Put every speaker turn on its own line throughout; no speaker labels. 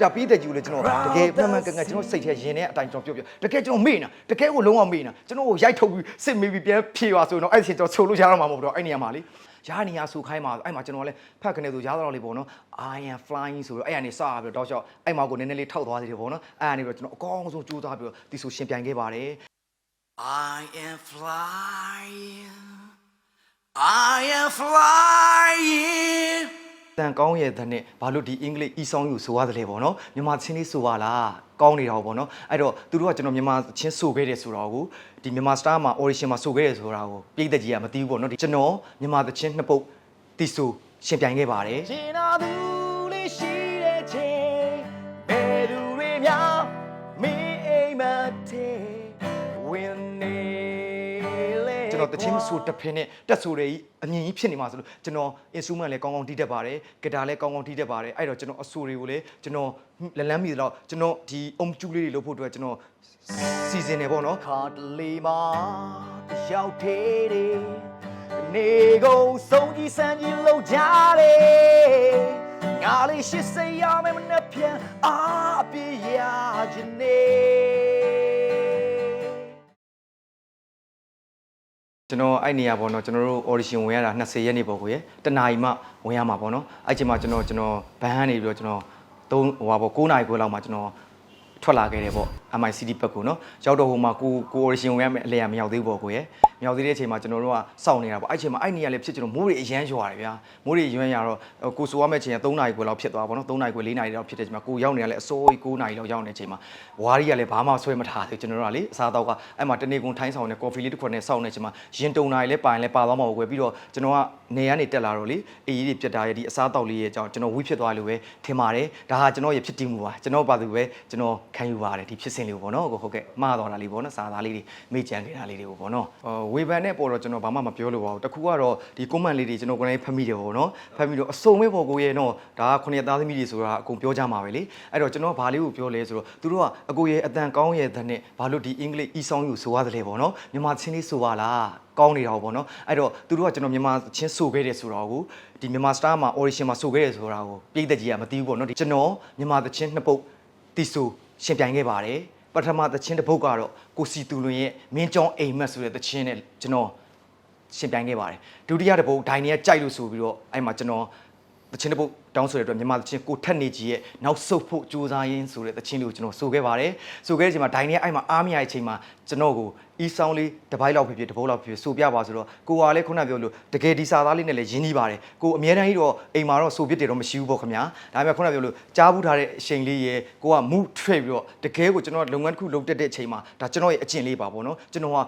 ဒါပြီးတဲ့ကျူလေကျွန်တော်တကယ်မှန်မှန်ကန်ကန်ကျွန်တော်စိတ်ထဲရင်ထဲအတိုင်းကျွန်တော်ပြောပြတကယ်ကျွန်တော်မေ့နေတာတကယ်ကိုလုံးဝမေ့နေတာကျွန်တော်ကိုရိုက်ထုတ်ပြီးစစ်မေးပြီးပြန်ဖြေပါဆိုတော့အဲ့ဒီအချိန်ကျွန်တော်ဆိုလို့ရတော့မှာမဟုတ်တော့အဲ့နေရာမှာလေရားနေရဆိုခိုင်းမှာအဲ့မှာကျွန်တော်လည်းဖတ်ကနေဆိုရားတော့လေးပေါ့နော် I am flying ဆိုတော့အဲ့ကနေစပြီးတော့တောက်လျှောက်အဲ့မှာကိုနည်းနည်းလေးထောက်သွားသေးတယ်ပေါ့နော်အဲ့ကနေပြီးတော့ကျွန်တော်အကောင်းဆုံးကြိုးစားပြီးတော့ဒီဆိုရှင်ပြိုင်ခဲ့ပါတယ် I am flying I am flying တန်ကောင်းရဲ့တဲ့နဲ့ဘာလို့ဒီအင်္ဂလိပ်အီဆောင်းယူဆိုရတယ်လေပေါ့နော်မြန်မာချင်းလေးဆိုပါလားကောင်းနေတာပေါ့နော်အဲ့တော့သူတို့ကကျွန်တော်မြန်မာချင်းဆိုခဲ့တယ်ဆိုတော့ကိုဒီမြန်မာစတားမှာ audition မှာဆိုခဲ့တယ်ဆိုတာကိုပြည်သက်ကြီးကမသိဘူးပေါ့နော်ဒီကျွန်တော်မြန်မာသချင်းနှစ်ပုတ်တီဆိုရှင်ပြိုင်ခဲ့ပါတယ်ရှင်နာသူလေးရှိ တော်တချင်းဆိုတစ်ဖင်းနဲ့တက်ဆိုတွေအမြင်ကြီးဖြစ်နေမှာဆိုလို့ကျွန်တော် instrument လည်းကောင်းကောင်းတီးတတ်ပါတယ်ဂီတာလည်းကောင်းကောင်းတီးတတ်ပါတယ်အဲ့တော့ကျွန်တော်အဆိုတွေကိုလည်းကျွန်တော်လက်လန်းမိသလောက်ကျွန်တော်ဒီအုံကျူးလေးတွေလုပ်ဖို့အတွက်ကျွန်တော်စီစဉ်နေပေါ့နော်ခါတလေမှာတယောက်သေးတယ်နေကုန်ဆုံးကြီးစမ်းကြီးလောက်ကြတယ်ငါလေးရှစ်စိတ်ရမယ်မနှက်ပြန်အားပြရခြင်းနေ ကျွန်တော်အဲ့နေရာပေါ့နော်ကျွန်တော်တို့ audition ဝင်ရတာ20ရက်နေ့ပေါ့ကိုရယ်တနာရီမှဝင်ရမှာပေါ့နော်အဲ့ချိန်မှာကျွန်တော်ကျွန်တော်ဘန်းကနေပြီးတော့ကျွန်တော်သုံးဟိုပါပေါ့9နာရီခွဲလောက်မှကျွန်တော် ထွက်လာခဲ့တယ်ပေါ့ MICD ဘက်ကိုနော်ရောက်တော့ဟိုမှာကိုကို audition ဝင်ရမယ်အလဲရမရောက်သေးဘူးပေါ့ကိုရယ်မရောက်သေးတဲ့အချိန်မှာကျွန်တော်တို့ကစောင့်နေတာပေါ့အဲ့ချိန်မှာအဲ့နေရာလေးဖြစ်ကျွန်တော်မိုးတွေအရန်ရွာတယ်ဗျာမိုးတွေရွံ့ရတော့ကိုဆိုရမယ့်ချိန်က3နာရီခွဲလောက်ဖြစ်သွားပါပေါ့နော်3နာရီခွဲ4နာရီလောက်ဖြစ်တဲ့အချိန်မှာကိုရောက်နေရလဲအစိုးရ9နာရီလောက်ရောက်နေတဲ့အချိန်မှာဝါးရီကလည်းဘာမှဆွဲမထားသေးကျွန်တော်တို့ကလေအစားတော့ကအဲ့မှာတနေ့ကုန်ထိုင်းဆောင်နဲ့ကော်ဖီလေးတစ်ခွက်နဲ့စောင့်နေချိန်မှာရင်တုံနာရီလဲပါရင်လဲပါသွားမှာပေါ့ကွယ်ပြီးတော့ကျွန်တော်ကနေကနေတက်လာတော့လေအေးကြီးတွေပြတ်တာရဲ့ဒီအစားတော့လေးရဲ့အကြောင်းကျွန်တော်ဝိဖြစ်သွားလို့ပဲထင်ပါတယ်ဒါဟာကျွန်တော်ရဲ့ဖြစ်တည်မှုပါကျွန်တော်ပါသူပဲကျွန်တော်ခံယူပါတယ်ဒီဖြစ်စဉ်လေးကိုပေါ့နော်ဟုတ်ကဲ့မှားသွားတာလေးပေါ့နော်စာသားလေးတွေမေ့ကြံခဲ့တာလေးတွေကိုပေါ့နော်ဝေဘန်နဲ့ပေါ်တော့ကျွန်တော်ဘာမှမပြောလို့ပါဘူးတခုကတော့ဒီ comment လေးတွေကျွန်တော်ကိုယ်တိုင်ဖတ်မိတယ်ပေါ့နော်ဖတ်မိတော့အစုံပဲပေါ့ကိုရဲ့နော်ဒါကခုနှစ်သားသမီးတွေဆိုတာအကုန်ပြောကြမှာပဲလေအဲ့တော့ကျွန်တော်ဘာလေးကိုပြောလဲဆိုတော့သူတို့ကအကိုရဲ့အတန်ကောင်းရဲ့တဲ့နဲ့ဘာလို့ဒီအင်္ဂလိပ်အီဆောင်းယူဆိုရတယ်လေပေါ့နော်မြန်မာချင်းလေးဆိုပါလား ကောင်းနေတာပေါ့နော်အဲ့တော့သူတို့ကကျွန်တော်မြန်မာချင်းဆိုခဲ့တယ်ဆိုတော့ကိုဒီမြန်မာစတားမှာ audition မှာဆိုခဲ့တယ်ဆိုတာကိုပြည်သက်ကြီးကမသိဘူးပေါ့နော်ဒီကျွန်တော်မြန်မာသချင်းနှစ်ပုတ်တီဆိုရှင်ပြိုင်ခဲ့ပါတယ်ပထမသချင်းတစ်ပုတ်ကတော့ကိုစီတူလွင်ရဲ့မင်းကျောင်းအိမ်မက်ဆိုတဲ့သချင်းနဲ့ကျွန်တော်ရှင်ပြိုင်ခဲ့ပါတယ်ဒုတိယတစ်ပုတ်ဒိုင်နေကကြိုက်လို့ဆိုပြီးတော့အဲ့မှာကျွန်တော် တချင်းတစ်ပုတ်တောင်းဆိုတဲ့အတွက်မြန်မာတချင်းကိုထက်နေကြီးရဲ့နောက်ဆုတ်ဖို့ကြိုးစားရင်းဆိုတဲ့တချင်းလေးကိုကျွန်တော်ဆိုခဲ့ပါတယ်ဆိုခဲ့တဲ့အချိန်မှာဒိုင်နေကအဲ့မှာအားမရတဲ့အချိန်မှာကျွန်တော်ကိုအီဆောင်းလေးတစ်ပိုက်လောက်ဖြစ်ဖြစ်တစ်ပုတ်လောက်ဖြစ်ဖြစ်ဆိုပြပါဆိုတော့ကိုကလည်းခုနပြောလို့တကယ်ဒီစာသားလေးနဲ့လည်းရင်းနှီးပါတယ်ကိုအမြဲတမ်းကြီးတော့အိမ်မှာတော့ဆိုပြစ်တယ်တော့မရှိဘူးပေါ့ခင်ဗျာဒါပေမဲ့ခုနပြောလို့ကြားဘူးထားတဲ့အချိန်လေးရဲ့ကိုက move trade ပြီးတော့တကယ်ကိုကျွန်တော်လုပ်ငန်းတစ်ခုလုပ်တက်တဲ့အချိန်မှာဒါကျွန်တော်ရဲ့အကျင့်လေးပါပေါ့နော်ကျွန်တော်က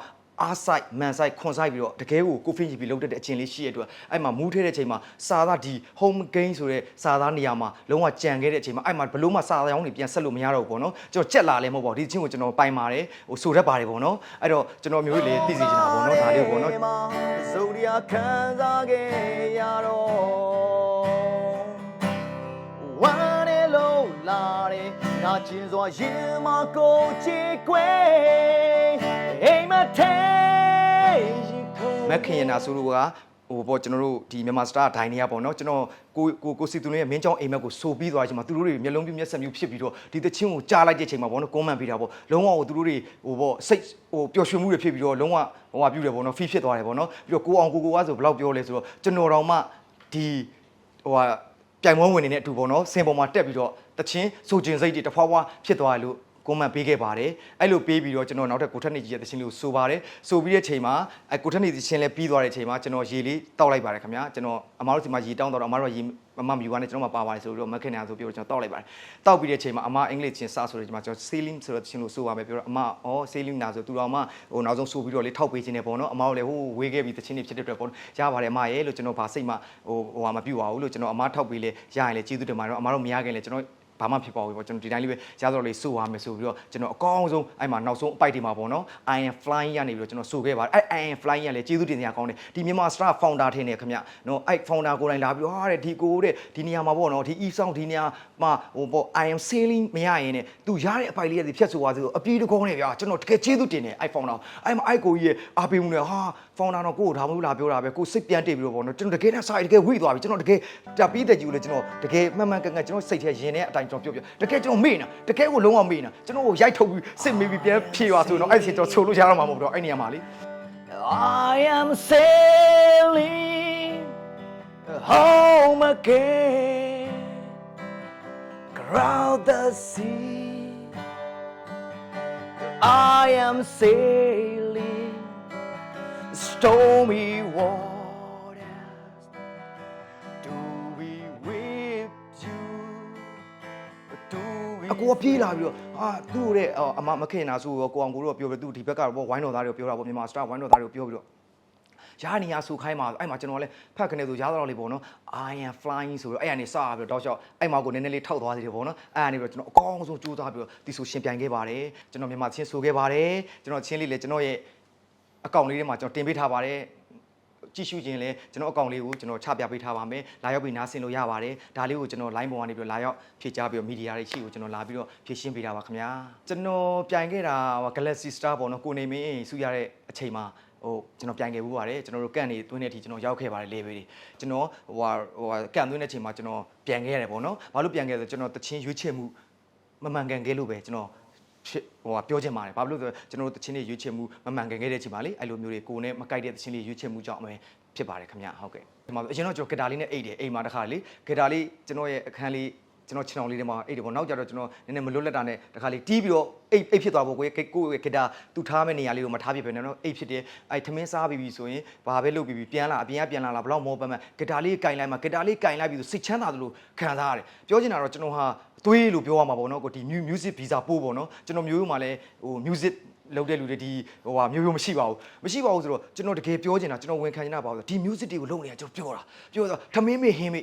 အားဆိုင်မန်ဆိုင်ခွန်ဆိုင်ပြီးတော့တကယ်ကိုကိုဖင်းကြည့်ပြီးလုပ်တတ်တဲ့အချင်းလေးရှိရတဲ့အတွက်အဲ့မှာမူးထဲတဲ့အချိန်မှာစာသားဒီ home game ဆိုတဲ့စာသားနေရာမှာလုံးဝကြံခဲ့တဲ့အချိန်မှာအဲ့မှာဘလို့မှစာသားရောင်းနေပြန်ဆက်လို့မရတော့ဘူးပေါ့နော်ကျွန်တော်ကြက်လာလဲမဟုတ်ပါဘူးဒီချင်းကိုကျွန်တော်ပိုင်ပါတယ်ဟိုဆိုတတ်ပါတယ်ပေါ့နော်အဲ့တော့ကျွန်တော်မျိုးလေးသိစေချင်တာပေါ့နော်ဒါလေးပေါ့နော်ဇိုဒီယာခံစားခဲ့ရတော့ဝမ်းနဲ့လုံးလာတယ် နာကျင်စွာရင်မကိုချီကွယ်အိမ်မထဲမက်ခင်ရနာဆိုလို့ကဟိုပေါ့ကျွန်တော်တို့ဒီမြန်မာစတာဒိုင်နေရပေါ့နော်ကျွန်တော်ကိုကိုကိုစီသူရဲ့မင်းချောင်းအိမ်မက်ကိုဆိုပြီးသွားချိန်မှာသူတို့တွေမျက်လုံးပြမျက်စက်မျိုးဖြစ်ပြီးတော့ဒီတချင်းကိုကြားလိုက်တဲ့ချိန်မှာပေါ့နော်ကွန်မန့်ပေးတာပေါ့လုံးဝဟိုသူတို့တွေဟိုပေါ့စိတ်ဟိုပျော်ရွှင်မှုတွေဖြစ်ပြီးတော့လုံးဝဟိုဟာပြုတယ်ပေါ့နော်ဖီးဖြစ်သွားတယ်ပေါ့နော်ပြီးတော့ကိုအောင်ကိုကိုကဆိုဘယ်လောက်ပြောလဲဆိုတော့ကျွန်တော်တော်မှဒီဟိုဟာ ပြိုင်ပွဲဝင်နေတဲ့အတူပေါ့နော်စင်ပေါ်မှာတက်ပြီးတော့တချင်းဆိုကျင်စိတ်တွေတဖွာဖွာဖြစ်သွားတယ်လို့ ကွန်မန့်ပေးခဲ့ပါတယ်အဲ့လိုပေးပြီးတော့ကျွန်တော်နောက်ထပ်ကိုထက်နေကြီးရဲ့တခြင်းလေးကိုဆိုပါတယ်ဆိုပြီးတဲ့ချိန်မှာအဲကိုထက်နေတခြင်းလေးပြီးသွားတဲ့ချိန်မှာကျွန်တော်ရေလေးတောက်လိုက်ပါတယ်ခင်ဗျာကျွန်တော်အမားတို့ဒီမှာရေတောင်းတော့အမားတို့ရေမမမြူကနေကျွန်တော်မှပါပါတယ်ဆိုပြီးတော့မခင်ညာဆိုပြီးတော့ကျွန်တော်တောက်လိုက်ပါတယ်တောက်ပြီးတဲ့ချိန်မှာအမားအင်္ဂလိပ်ချင်းစဆိုတဲ့ချိန်မှာကျွန်တော် sailing ဆိုတဲ့တခြင်းလို့ဆိုပါမယ်ပြောတော့အမားဩ sailing နာဆိုသူတော်မှဟိုနောက်ဆုံးဆိုပြီးတော့လေးထောက်ပေးခြင်းနဲ့ပေါ့နော်အမားတို့လည်းဟိုဝေးခဲ့ပြီးတခြင်းတွေဖြစ်တဲ့အတွက်ပေါ့ရပါတယ်အမားရဲ့လို့ကျွန်တော်ဗာစိတ်မှဟိုဟိုဟာမပြူပါဘူးလို့ကျွန်တော်အမားထောက်ပေးလေရရင်လေကျေးဇူးတင်ပါတယ်အမားတို့မရခင်လေကျွန်တော် ဘာမှဖြစ်ပါဘူးပေါ့ကျွန်တော်ဒီတိုင်းလေးပဲရတော့လေးစိုးသွားမယ်ဆိုပြီးတော့ကျွန်တော်အကောင်းဆုံးအဲ့မှာနောက်ဆုံးအပိုက်တွေမှာပေါ့နော် I am flying ရနေပြီးတော့ကျွန်တော်စိုးခဲ့ပါတယ်အဲ့ I am flying ရလေကျေးဇူးတင်စရာကောင်းတယ်ဒီမြန်မာ star founder ထင်းနေခင်ဗျနော်အဲ့ founder ကိုယ်တိုင်လာပြီးဟာတဲ့ဒီကိုတဲ့ဒီနေရာမှာပေါ့နော်ဒီ e sound ဒီနေရာမှာဟိုပေါ့ I am sailing မရရင်ねသူရတဲ့အပိုက်လေးရဖြတ်ဆိုသွားဆိုအပြေးတကောင်းနေဗျာကျွန်တော်တကယ်ကျေးဇူးတင်တယ်အဲ့ founder အဲ့မှာအဲ့ကိုကြီးရဲ့အားပေးမှုနဲ့ဟာ founder တော့ကိုကိုဒါမှမဟုတ်လာပြောတာပဲကိုစိတ်ပြန်တည်ပြီးတော့ပေါ့နော်ကျွန်တော်တကယ်နဲ့စာရတကယ်ဝိသွားပြီကျွန်တော်တကယ်တပီးတဲ့ကြီးကိုလေကျွန်တော်တကယ်မှန်မှန်ကန်ကန်ကျွန်တော်စိတ်ထဲရင်ထဲအတိုင်းကျွန်တော်ပြောပြတကယ်ကျွန်တော်မေ့နေတာတကယ်ကိုလုံးဝမေ့နေတာကျွန်တော်ကိုရိုက်ထုတ်ပြီးစစ်မေးပြီးပြန်ဖြေပါဆိုတော့အဲ့ဒီကျွန်တော်ချိုလို့ရတော့မှာမဟုတ်တော့အဲ့နေရာမှာလေ I am sailing home again crowd the sea I am sailing stormy waters do we whip you do we အကိုကပြေးလာပြီးတော့ဟာသူ့ရဲ့အမမခင်နာဆိုတော့ကိုအောင်ကိုတို့ကပြောပြီးသူဒီဘက်ကတော့ဝိုင်းတော်သားတွေကိုပြောတာပေါ့မြန်မာစတာဝိုင်းတော်သားတွေကိုပြောပြီးတော့ရာနေရဆူခိုင်းမှာအဲ့မှာကျွန်တော်လည်းဖတ်ခနေသူရားတော်လေးပေါ့နော် I am flying ဆိုတော့အဲ့ကနေစပြီးတော့တောက်လျှောက်အဲ့မှာကိုနည်းနည်းလေးထောက်သွားသေးတယ်ပေါ့နော်အဲ့ကနေပြီးတော့ကျွန်တော်အကောင်းဆုံးကြိုးစားပြီးတော့ဒီဆိုရှင်ပြိုင်ခဲ့ပါတယ်ကျွန်တော်မြန်မာချင်းဆိုခဲ့ပါတယ်ကျွန်တော်ချင်းလေးလည်းကျွန်တော်ရဲ့ အကောင့်လေးထဲမှာကျွန်တော်တင်ပေးထားပါတယ်ကြည့်ရှုခြင်းလဲကျွန်တော်အကောင့်လေးကိုကျွန်တော်ချပြပေးထားပါမယ်လာရောက်ပြီးနားဆင်လို့ရပါတယ်ဒါလေးကိုကျွန်တော် line ပေါ်ကနေပြီးတော့လာရောက်ဖြည့်ချပြီးတော့မီဒီယာတွေရှိကိုကျွန်တော်လာပြီးတော့ဖြည့်ရှင်းပေးတာပါခင်ဗျာကျွန်တော်ပြိုင်ခဲ့တာ Galaxy Star ပေါ့နော်ကိုနေမင်းစုရတဲ့အချိန်မှာဟိုကျွန်တော်ပြန်ခဲ့ဘူးပါတယ်ကျွန်တော်တို့ကန့်နေသွင်းတဲ့အထိကျွန်တော်ရောက်ခဲ့ပါတယ် level တွေကျွန်တော်ဟိုဟာဟိုဟာကန့်သွင်းတဲ့အချိန်မှာကျွန်တော်ပြန်ခဲ့ရတယ်ပေါ့နော်ဘာလို့ပြန်ခဲ့လဲဆိုကျွန်တော်တချင်းရွေးချယ်မှုမမှန်ကန်ခဲ့လို့ပဲကျွန်တော် ဖြစ်ဟိုဟာပြောချင်ပါတယ်ဘာလို့လဲဆိုကျွန်တော်တို့တချင်းတွေရွေးချယ်မှုမမှန်ကန်ခဲ့တဲ့အချိန်မှာလေအဲ့လိုမျိုးတွေကိုနဲ့မကိုက်တဲ့တချင်းတွေရွေးချယ်မှုကြောင့်အမေဖြစ်ပါတယ်ခင်ဗျဟုတ်ကဲ့ဒီမှာအရင်တော့ကျွန်တော်ဂီတာလေးနဲ့အိတ်တယ်အိမ်မှာတစ်ခါလေဂီတာလေးကျွန်တော်ရဲ့အခန်းလေး ကျွန်တော်ခြေထောင်လေးထဲမှာအိတ်တယ်ပေါ့နောက်ကြတော့ကျွန်တော်နည်းနည်းမလွတ်လပ်တာနဲ့တခါလေးတီးပြီးတော့အိတ်အိတ်ဖြစ်သွားဖို့ကိုယ်ကိုယ့်ရဲ့ဂီတာသူထားမဲ့နေရာလေးကိုမထားပြပဲနဲ့နော်အိတ်ဖြစ်တယ်အဲ့ထမင်းစားပြီးပြီဆိုရင်ဘာပဲလုပ်ပြီးပြီပြန်လာအပြင်ကပြန်လာလာဘလောက်မောပတ်မဲ့ဂီတာလေးကင်လိုက်မှာဂီတာလေးကင်လိုက်ပြီးဆိုစိတ်ချမ်းသာသလိုခံစားရတယ်ပြောချင်တာတော့ကျွန်တော်ဟာသွေးလို့ပြောရမှာပေါ့နော်ကိုဒီ music visa ပို့ပေါ့နော်ကျွန်တော်မျိုးမှာလဲဟို music လုပ်တဲ့လူတွေဒီဟိုဟာမျိုးမျိုးမရှိပါဘူးမရှိပါဘူးဆိုတော့ကျွန်တော်တကယ်ပြောချင်တာကျွန်တော်ဝန်ခံချင်တာပါဆိုဒီ music တွေကိုလုပ်နေတာကျွန်တော်ပြောတာပြောတော့ထမင်းမေဟင်းမေ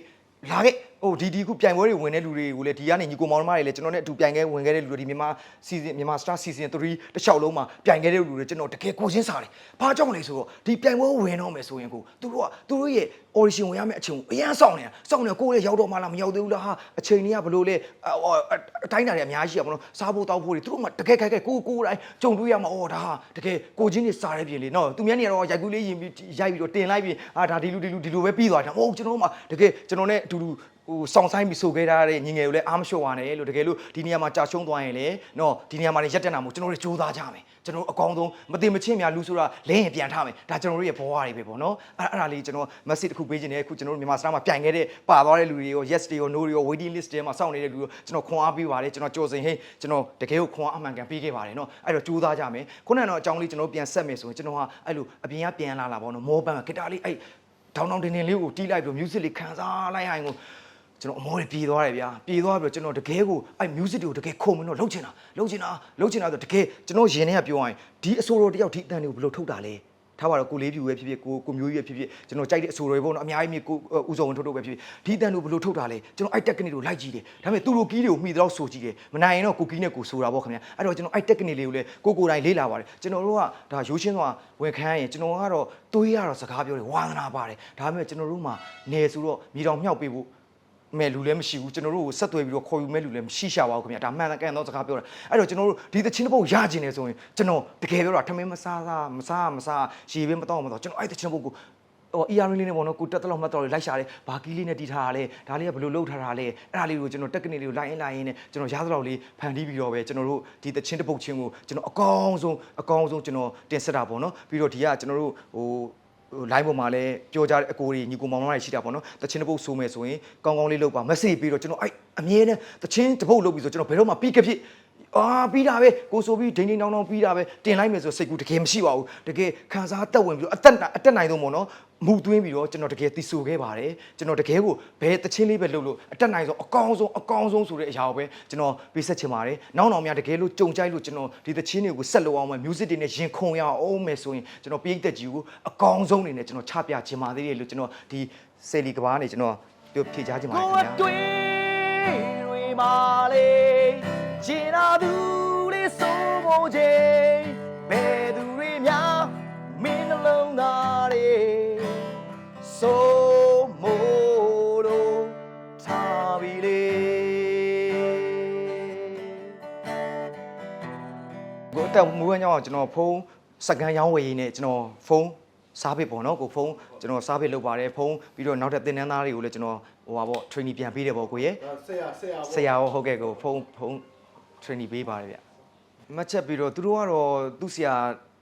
လာခဲ့ ဟိုဒီဒီခုပြိုင်ပွဲတွေဝင်တဲ့လူတွေကိုလည်းဒီကနေညီကိုမောင်နှမတွေလည်းကျွန်တော်နဲ့အတူပြိုင်ခဲ့ဝင်ခဲ့တဲ့လူတွေဒီမြန်မာ season မြန်မာ star season 3တစ်လျှောက်လုံးမှာပြိုင်ခဲ့တဲ့လူတွေကျွန်တော်တကယ်ကိုချင်းစားတယ်ဘာကြောင့်လဲဆိုတော့ဒီပြိုင်ပွဲဝင်တော့မယ်ဆိုရင်ကိုသူတို့ကသူတို့ရဲ့ audition ဝင်ရမယ့်အချိန်ကိုအရန်စောင့်နေတာစောင့်နေကိုယ်လည်းရောက်တော့မှလားမရောက်သေးဘူးလားဟာအချိန်ကြီးကဘလို့လဲအတိုင်းတာတွေအများကြီးရပါတော့စားဖို့တောက်ဖို့တွေသူတို့မှတကယ်ခက်ခဲကိုကိုတိုင်းကြုံတွေ့ရမှာအော်ဒါဟာတကယ်ကိုချင်းတွေစားတဲ့ပြင်လေနော်သူများနေတော့ရိုက်ကူးလေးရင်ပြီးရိုက်ပြီးတော့တင်လိုက်ပြီးအာဒါဒီလူဒီလူဒီလိုပဲပြီးသွားတာမဟုတ်ကျွန်တော်မှတကယ်ကျွန်တော်နဲ့အတူတူ ဟိုစောင့်ဆိုင်ပြီးဆိုခဲ့တာတဲ့ညီငယ်ကိုလည်းအားမလျှော့ပါနဲ့လို့တကယ်လို့ဒီနေရာမှာကြာရှုံးသွားရင်လည်းနော်ဒီနေရာမှာနေရက်တက်တာမို့ကျွန်တော်တို့စူးစမ်းကြမယ်ကျွန်တော်အကောင်းဆုံးမတင်မချင်းများလူဆိုတာလဲရင်ပြန်ထားမယ်ဒါကျွန်တော်တို့ရဲ့ဘဝတွေပဲပေါ့နော်အဲ့အဲ့ဒါလေးကျွန်တော် message တစ်ခုပေးခြင်းနဲ့အခုကျွန်တော်တို့မြန်မာစတာမှာပြိုင်ခဲ့တဲ့ပါသွားတဲ့လူတွေရော yes တွေရော no တွေရော waiting list တွေမှာစောင့်နေတဲ့လူတွေကျွန်တော်ခွန်အားပေးပါတယ်ကျွန်တော်ကြော်စင်ဟိကျွန်တော်တကယ်ကိုခွန်အားအမှန်ကန်ပေးခဲ့ပါတယ်နော်အဲ့တော့စူးစမ်းကြမယ်ခုနကတော့အကြောင်းလေးကျွန်တော်ပြန်ဆက်မယ်ဆိုရင်ကျွန်တော်ဟာအဲ့လိုအပြင်ကပြန်လာလာပေါ့နော်မောပန်းကဂီတာလေးအဲ့ဒေါင်းဒေါင်းတင်းတင်းလေးကိုတီးလိုက်ပြီး music လေးခံစားလိုက်ရရင်ကို ကျွန်တော်အမောတွေပြေးသွားတယ်ဗျာပြေးသွားပြီးတော့ကျွန်တော်တကယ်ကိုအဲ့ music တွေကိုတကယ်ခုံမင်းတော့လှုပ်ချင်တာလှုပ်ချင်တာလှုပ်ချင်တာဆိုတကယ်ကျွန်တော်ရင်ထဲကပြောရရင်ဒီအဆိုတော်တယောက်ဒီအတန်တွေကိုဘယ်လိုထုတ်တာလဲထားပါတော့ကိုလေးပြူပဲဖြစ်ဖြစ်ကိုကိုမျိုးကြီးပဲဖြစ်ဖြစ်ကျွန်တော်ကြိုက်တဲ့အဆိုတော်တွေပေါ့နော်အများကြီးမြေကိုဦးစုံဝင်ထုတ်ထုတ်ပဲဖြစ်ဖြစ်ဒီအတန်တွေကိုဘယ်လိုထုတ်တာလဲကျွန်တော်အဲ့ technique တွေကိုလိုက်ကြည့်တယ်ဒါပေမဲ့သူတို့ကီးတွေကိုမှီတော့ဆိုကြည့်တယ်မနိုင်ရင်တော့ကိုကီးနဲ့ကိုဆိုတာပေါ့ခင်ဗျာအဲ့တော့ကျွန်တော်အဲ့ technique လေးကိုလည်းကိုကိုယ်တိုင်လေ့လာပါတယ်ကျွန်တော်တို့ကဒါရိုးရှင်းသွားဝန်ခံရရင်ကျွန်တော်ကတော့တွေးရတော့စကားပြောတယ်ဝါသနာပါတယ်ဒါပေမဲ့ကျွန်တော်တို့မှနေဆိုတော့မြေတောင်မြောက်ပေးဖို့ မဲ့လူလည်းမရှိဘူးကျွန်တော်တို့ကိုဆက်သွယ်ပြီးတော့ခေါ်ယူမဲ့လူလည်းမရှိရှာပါဘူးခင်ဗျာဒါမှန်ကန်တော့စကားပြောတာအဲ့တော့ကျွန်တော်တို့ဒီသချင်းတစ်ပုတ်ရကျင်နေဆိုရင်ကျွန်တော်တကယ်ပြောတာထမင်းမစားစားမစားမစားရေပဲမတော့မတော့ကျွန်တော်အဲ့သချင်းတစ်ပုတ်ကိုဟို ER လေးနဲ့ပေါ့နော်ကိုတက်တလောက်မှတ်တော်လေးလိုက်ရှာတယ်ဘာကီးလေးနဲ့တီးထားတာလဲဒါလေးကဘယ်လိုလုပ်ထားတာလဲအဲ့ဒါလေးကိုကျွန်တော်တက်ကနစ်လေးကိုလိုက်ရင်လိုက်ရင်နဲ့ကျွန်တော်ရသလောက်လေးဖန်တီးပြီးတော့ပဲကျွန်တော်တို့ဒီသချင်းတစ်ပုတ်ချင်းကိုကျွန်တော်အကောင်းဆုံးအကောင်းဆုံးကျွန်တော်တင်ဆက်တာပေါ့နော်ပြီးတော့ဒီကကျွန်တော်တို့ဟိုဟို line ပေါ်မှာလည်းပြောကြတဲ့အကိုတွေညီကိုမောင်မောင်တွေရှိတာပေါ့နော်တချင်းတစ်ပုတ်ဆိုမယ်ဆိုရင်ကောင်းကောင်းလေးလုပ်ပါ message ပြီးတော့ကျွန်တော်အဲ့အမြဲတမ်းတချင်းတစ်ပုတ်လုပ်ပြီးဆိုကျွန်တော်ဘယ်တော့မှပြီးကဖြစ် အာပြီးတာပဲကိုဆိုပြီးဒိန်ဒိန်တောင်းတောင်းပြီးတာပဲတင်လိုက်မယ်ဆိုစိတ်ကူတကယ်မရှိပါဘူးတကယ်ခံစားတက်ဝင်ပြီးတော့အသက်အသက်နိုင်ဆုံးပေါ့နော်မူသွင်းပြီးတော့ကျွန်တော်တကယ်သိဆိုခဲ့ပါတယ်ကျွန်တော်တကယ်ကိုဘယ်တချင်းလေးပဲလုပ်လို့အတက်နိုင်ဆုံးအကောင်းဆုံးအကောင်းဆုံးဆိုတဲ့အရာကိုပဲကျွန်တော်ပေးဆက်ချင်ပါတယ်နောက်နောက်များတကယ်လို့ကြုံကြိုက်လို့ကျွန်တော်ဒီတချင်းတွေကိုဆက်လုပ်အောင်မယ် music တွေနဲ့ရင်ခုန်ရအောင်မယ်ဆိုရင်ကျွန်တော်ပြည်သက်ကြီးကိုအကောင်းဆုံးနေနဲ့ကျွန်တော်ချပြချင်ပါသေးတယ်လို့ကျွန်တော်ဒီဆယ်လီကဘာနေကျွန်တော်ပြောဖြေချခြင်းပါတယ်ခင်ဗျာ
တွေတွေမာလေ ကျင်နာသူလေးစိုးမိုးခြင်းဘယ်သူတွေများမင်းနှလုံးသားတွေစိုးမိုးလို့ထားပြီလေ
ကိုအတက်မူးဝမ်းကြောင်းကျွန်တော်ဖုန်းစကန်ရောင်းဝယ်ရင်းနဲ့ကျွန်တော်ဖုန်းစားပစ်ပေါ့နော်ကိုဖုန်းကျွန်တော်စားပစ်လုပ်ပါတယ်ဖုန်းပြီးတော့နောက်ထပ်သင်တန်းသားတွေကိုလည်းကျွန်တော်ဟိုပါပေါ့ training ပြန်ပေးတယ်ပေါ့ကိုရဲ့
ဆရာဆရာ
ဆရာရောဟုတ်ကဲ့ကိုဖုန်းဖုန်း training ပေးပါတယ်ဗျမှတ်ချက်ပြီးတော့သူတို့ကတော့သူ့ဆရာ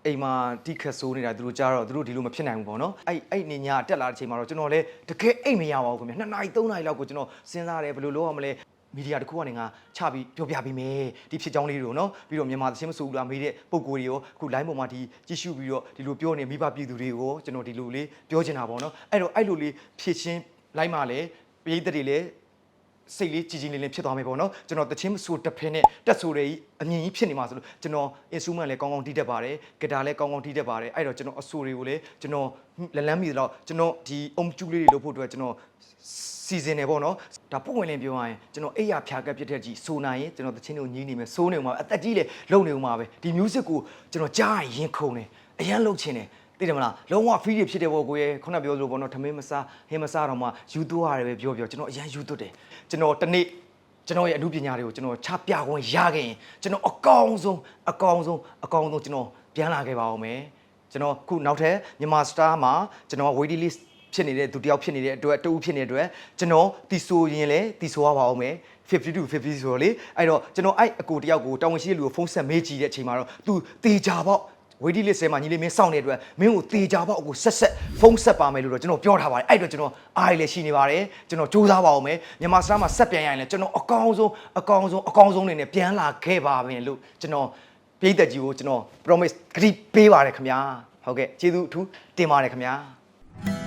အိမ်မှာတိခတ်ဆိုးနေတာသူတို့ကြားတော့သူတို့ဒီလိုမဖြစ်နိုင်ဘူးပေါ့နော်အဲ့အဲ့နေညာတက်လာတဲ့အချိန်မှာတော့ကျွန်တော်လည်းတကယ်အိမ်မရပါဘူးခင်ဗျာ2နာရီ3နာရီလောက်ကိုကျွန်တော်စဉ်းစားတယ်ဘယ်လိုလုပ်ရမလဲမီဒီယာတစ်ခုကနေငါချပြီးပြောပြပေးမယ်ဒီဖြစ်ကြောင်းလေးတွေကိုနော်ပြီးတော့မြန်မာသချင်းမဆိုးဘူးလားမေးတဲ့ပုံကိုယ်တွေရောအခု line ပေါ်မှာဒီကြည့်ရှုပြီးတော့ဒီလိုပြောနေမိဘပြည်သူတွေကိုကျွန်တော်ဒီလိုလေးပြောချင်တာပေါ့နော်အဲ့တော့အဲ့လိုလေးဖြည့်ချင်း line မှာလည်းပြည်သက်တွေလည်း စိတ်လေးကြည်ကြည်လင်လင်ဖြစ်သွားမယ်ပေါ့နော်ကျွန်တော်တချင်းမဆိုတစ်ဖက်နဲ့တက်ဆိုတွေအမြင်ကြီးဖြစ်နေမှာဆိုလို့ကျွန်တော် instrument လည်းကောင်းကောင်းတီးတတ်ပါတယ်ဂီတာလည်းကောင်းကောင်းတီးတတ်ပါတယ်အဲ့တော့ကျွန်တော်အဆိုတွေကိုလည်းကျွန်တော်လက်လန်းမိသလောက်ကျွန်တော်ဒီအုံကျူးလေးတွေလုပ်ဖို့အတွက်ကျွန်တော်စီစဉ်နေပေါ့နော်ဒါပုံဝင်လင်းပြောရရင်ကျွန်တော်အိယာဖြာကက်ပြစ်တဲ့ကြီးဆိုနိုင်ရင်ကျွန်တော်တချင်းတွေကိုညီးနေမယ်စိုးနေဦးမှာအသက်ကြီးလေလုံနေဦးမှာပဲဒီ music ကိုကျွန်တော်ကြားရင်ရင်ခုန်တယ်အရန်လှုပ်ချင်တယ် သိတယ်မလားလုံးဝ free တွေဖြစ်တယ်ပေါ့ကိုရဲ့ခုနပြောလို့ပေါ့နော်ထမင်းမစားဟင်းမစားတော့မှယူသွတ်ရတယ်ပဲပြောပြောကျွန်တော်အရန်ယူသွတ်တယ်ကျွန်တော်တနေ့ကျွန်တော်ရဲ့အမှုပညာတွေကိုကျွန်တော်ချပြခွင့်ရခဲ့ရင်ကျွန်တော်အကောင်းဆုံးအကောင်းဆုံးအကောင်းဆုံးကျွန်တော်ပြန်လာခဲ့ပါအောင်မယ်ကျွန်တော်ခုနောက်ထပ်မြန်မာစတာမှာကျွန်တော် waiting list ဖြစ်နေတဲ့သူတယောက်ဖြစ်နေတဲ့အတွက်တူဖြစ်နေတဲ့အတွက်ကျွန်တော်တီဆိုရင်လည်းတီဆိုရပါအောင်မယ်50 to 50ဆိုတော့လေအဲ့တော့ကျွန်တော်အဲ့အကိုတယောက်ကိုတာဝန်ရှိတဲ့လူကိုဖုန်းဆက်မေးကြည့်တဲ့အချိန်မှာတော့ तू တေချာပေါ့ ဝေဒီလစ်ဆဲမှာညီလေးမင်းစောင့်နေတဲ့အတွက်မင်းကိုတေချာပေါ့ကိုဆက်ဆက်ဖုန်းဆက်ပါမယ်လို့တော့ကျွန်တော်ပြောထားပါတယ်အဲ့တော့ကျွန်တော်အားရလည်းရှိနေပါတယ်ကျွန်တော်စူးစမ်းပါအောင်မယ်မြန်မာစတားမှာဆက်ပြန်ရရင်လည်းကျွန်တော်အကောင်းဆုံးအကောင်းဆုံးအကောင်းဆုံးနေနဲ့ပြန်လာခဲ့ပါမယ်လို့ကျွန်တော်ပြည်သက်ကြီးကိုကျွန်တော် promise ဂရိပေးပါတယ်ခင်ဗျာဟုတ်ကဲ့ကျေးဇူးအထူးတင်ပါတယ်ခင်ဗျာ